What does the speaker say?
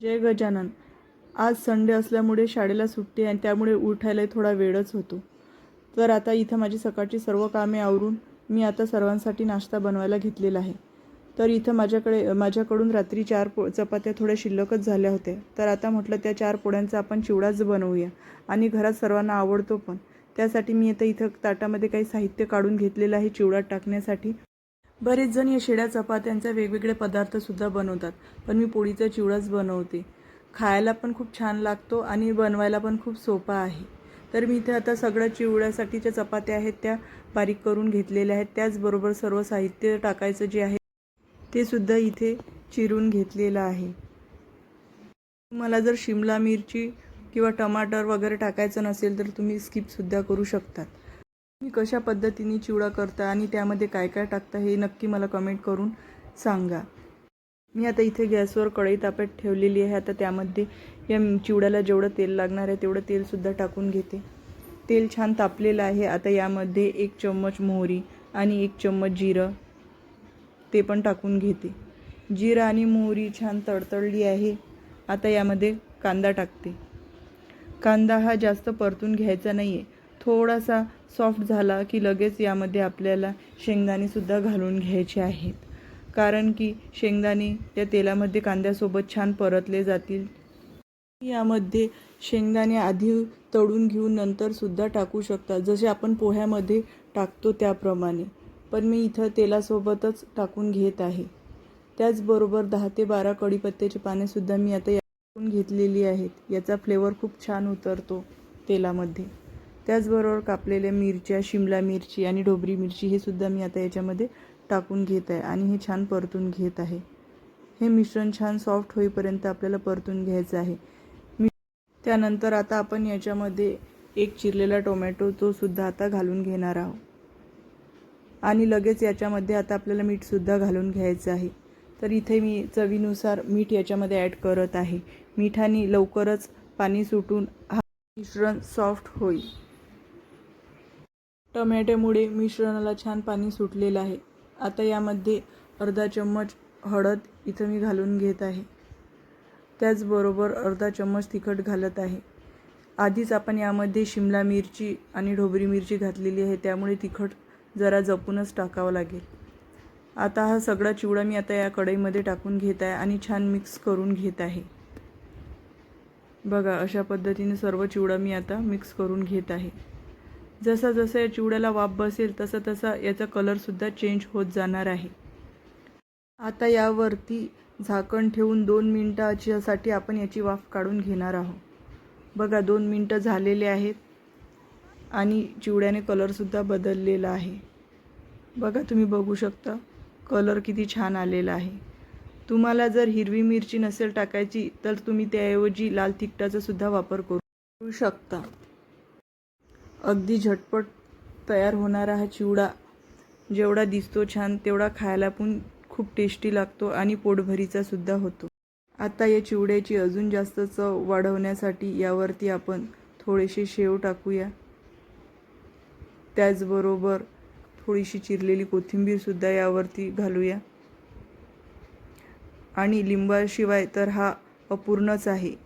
जय गजानन. आज संडे असल्यामुळे शाळेला सुट्टी आहे आणि त्यामुळे उठायलाही थोडा वेळच होतो. तर आता इथं माझी सकाळची सर्व कामे आवरून मी आता सर्वांसाठी नाश्ता बनवायला घेतलेला आहे. तर इथं माझ्याकडे माझ्याकडून रात्री चार पो चपात्या थोड्या शिल्लकच झाल्या होत्या. तर आता म्हटलं त्या चार पोळ्यांचा आपण चिवडाच बनवूया आणि घरात सर्वांना आवडतो पण. त्यासाठी मी आता इथं ताटामध्ये काही साहित्य काढून घेतलेलं आहे चिवडा टाकण्यासाठी. बरेच जण या शेळ्या चपात्यांचा वेगवेगळे पदार्थसुद्धा बनवतात पण मी पोळीचा चिवडाच बनवते. खायला पण खूप छान लागतो आणि बनवायला पण खूप सोपा आहे. तर मी इथे आता सगळ्या चिवड्यासाठीच्या चपात्या आहेत त्या बारीक करून घेतलेल्या आहेत. त्याचबरोबर सर्व साहित्य टाकायचं जे आहे ते सुद्धा इथे चिरून घेतलेलं आहे. तुम्हाला जर शिमला मिरची किंवा टमाटर वगैरे टाकायचं नसेल तर तुम्ही स्किपसुद्धा करू शकतात. तुम्ही कशा पद्धतीने चिवडा करता आणि त्यामध्ये काय काय टाकता हे नक्की मला कमेंट करून सांगा. मी आता इथे गॅसवर कढई तापत ठेवलेली आहे. आता त्यामध्ये या चिवड्याला जेवढं तेल लागणार आहे तेवढं तेलसुद्धा टाकून घेते. तेल छान तापलेलं आहे. आता यामध्ये एक चम्मच मोहरी आणि एक चम्मच जिरं ते पण टाकून घेते. जिरं आणि मोहरी छान तडतडली आहे. आता यामध्ये कांदा टाकते. कांदा हा जास्त परतून घ्यायचा नाही आहे थोडासा सॉफ्ट झाला की लगेच यामध्ये आपल्याला शेंगदाणेसुद्धा घालून घ्यायचे आहेत. कारण की शेंगदाणे त्या तेलामध्ये कांद्यासोबत छान परतले जातील. यामध्ये शेंगदाणे आधी तळून घेऊन नंतरसुद्धा टाकू शकता. जसे आपण पोह्यामध्ये टाकतो त्याप्रमाणे. पण मी इथं तेलासोबतच टाकून घेत आहे. त्याचबरोबर दहा ते बारा कढीपत्त्याची पानेसुद्धा मी आता टाकून घेतलेली आहेत. याचा फ्लेवर खूप छान उतरतो तेलामध्ये. त्याचबरोबर कापलेल्या मिरच्या शिमला मिरची आणि ढोबरी मिरची हे सुद्धा मी आता याच्यामध्ये टाकून घेत आहे आणि हे छान परतून घेत आहे. हे मिश्रण छान सॉफ्ट होईपर्यंत आपल्याला परतून घ्यायचं आहे. मी त्यानंतर आता आपण याच्यामध्ये एक चिरलेला टोमॅटो तो सुद्धा आता घालून घेणार आहोत. आणि लगेच याच्यामध्ये आता आपल्याला मीठसुद्धा घालून घ्यायचं आहे. तर इथे मी चवीनुसार मीठ याच्यामध्ये ॲड करत आहे. मिठाने लवकरच पाणी सुटून हा मिश्रण सॉफ्ट होईल. टमॅट्यामुळे मिश्रणाला छान पाणी सुटलेलं आहे. आता यामध्ये अर्धा चम्मच हळद इथं मी घालून घेत आहे. त्याचबरोबर अर्धा चम्मच तिखट घालत आहे. आधीच आपण यामध्ये शिमला मिरची आणि ढोबरी मिरची घातलेली आहे त्यामुळे तिखट जरा जपूनच टाकावं लागेल. आता हा सगळा चिवडा मी आता या कढईमध्ये टाकून घेत आहे आणि छान मिक्स करून घेत आहे. बघा अशा पद्धतीने सर्व चिवडा मी आता मिक्स करून घेत आहे. जसा जसा या चिवड्याला वाफ बसेल तसा तसा याचा कलरसुद्धा चेंज होत जाणार आहे. आता यावरती झाकण ठेवून दोन मिनटाच्यासाठी आपण याची वाफ काढून घेणार आहोत. बघा दोन मिनटं झालेले आहेत आणि चिवड्याने कलरसुद्धा बदललेला आहे. बघा तुम्ही बघू शकता कलर किती छान आलेला आहे. तुम्हाला जर हिरवी मिरची नसेल टाकायची तर तुम्ही त्याऐवजी लाल तिखटाचासुद्धा वापर करू शकता. अगदी झटपट तयार होणारा हा चिवडा जेवढा दिसतो छान तेवढा खायला पण खूप टेस्टी लागतो आणि पोटभरीचा सुद्धा होतो. आता या चिवड्याची अजून जास्त चव वाढवण्यासाठी यावरती आपण थोडेसे शेव टाकूया. त्याचबरोबर थोडीशी चिरलेली कोथिंबीरसुद्धा यावरती घालूया. आणि लिंबाशिवाय तर हा अपूर्णच आहे.